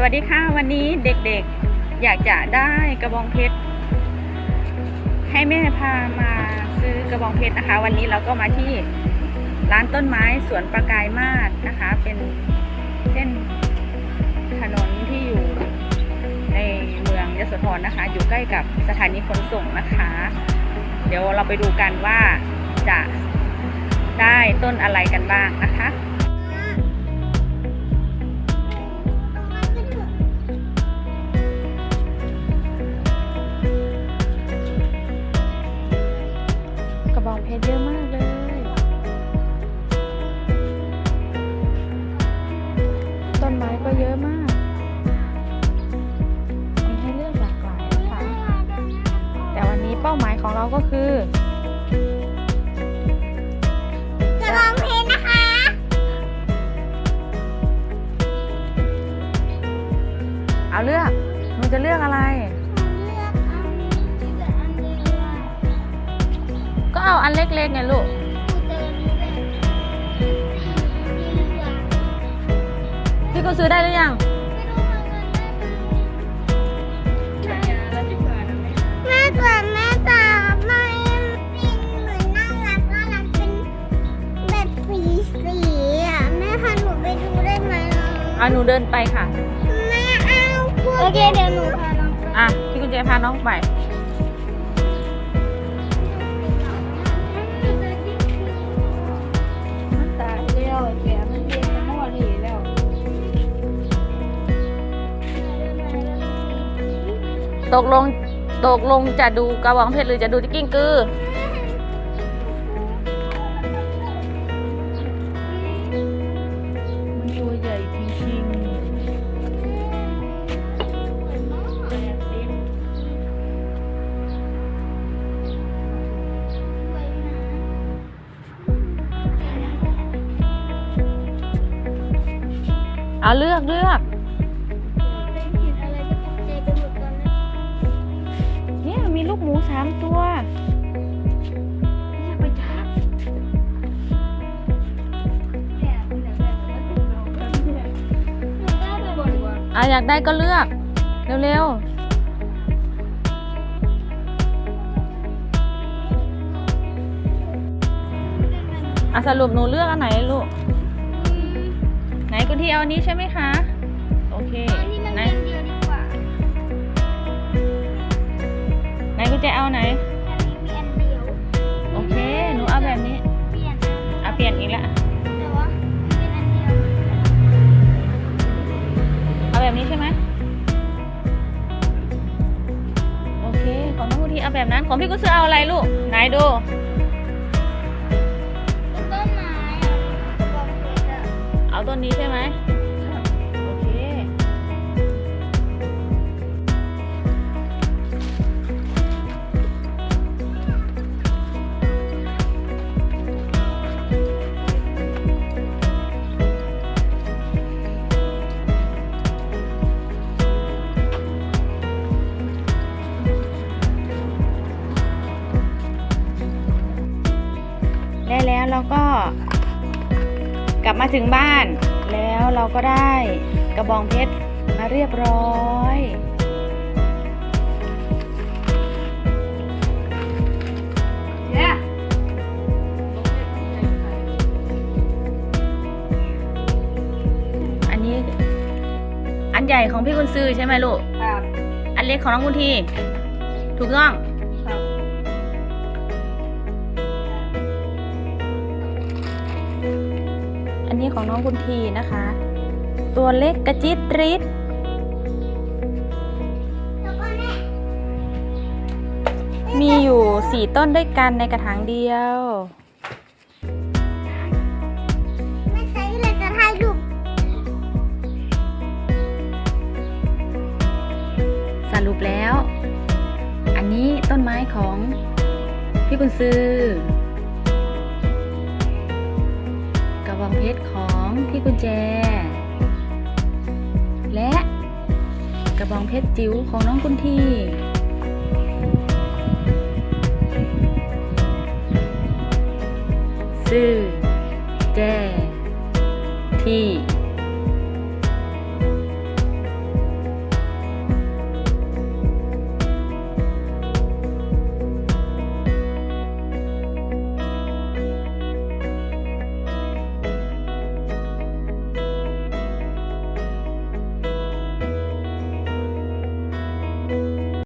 สวัสดีค่ะ วันนี้เด็กๆอยากจะได้กระบองเพชรให้แม่พามาซื้อกระบองเพชรนะคะ วันนี้เราก็มาที่ร้านต้นไม้สวนประกายมาศนะคะ เป็นเส้นถนนที่อยู่ในเมืองยโสธรนะคะ อยู่ใกล้กับสถานีขนส่งนะคะ เดี๋ยวเราไปดูกันว่าจะได้ต้นอะไรกันบ้างนะคะ ก็คือ จะร้องเพลงนะคะ เอาเลือกหนูจะเลือกอะไรเลือกอันนี้กับอันนี้ว่าก็เอาอันเล็กๆไงลูกกูเดินนี่แบบสีเหลืองพี่ก็ซื้อได้หรือยัง ล่ะอะหนูเดินไปค่ะแม่เอาโอเคเดี๋ยวหนูพาน้องไปอะพี่กุญแจพาน้องไป ตายแล้วแกมันเรียนจะมั่วหลีแล้วตกลงตกลงจะดูกระบองเพชรหรือจะดูที่กิ้งกือ เอาเลือกเลือกเนี่ยมีลูกหมูสามตัวเนี่ยไปจับอะอยากได้ก็เลือก เร็วๆอะสรุปหนูเลือกอันไหนลูก ไหนกุณที่เอาอันนี้ใช่ไหมคะ โอเคไหนไหนกุญแจเอาไหน โอเค หนูเอาแบบนี้อะเปลี่ยนอีกแล้วเอาแบบนี้ใช่ไหมโอเค ของน้องกุทีเอาแบบนั้น ของพี่กุซื้อเอาอะไรลูก ไหนดู เราก็ กลับมาถึงบ้าน แล้วเราก็ได้กระบองเพชรมาเรียบร้อยอันนี้ อันใหญ่ของพี่กุนซือใช่ไหมลูก อันเล็กของน้องกุนที ถูกต้อง ของน้องกุนทีนะคะ ตัวเล็กกระจิตริดมีอยู่สี่ต้นด้วยกันในกระถางเดียวไม่ใช่เลยจะถ่ายรูปสรุปแล้ว อันนี้ต้นไม้ของพี่กุนซือ กุญแจ และกระบองเพชรจิ๋วของน้องกุนทีซื่อ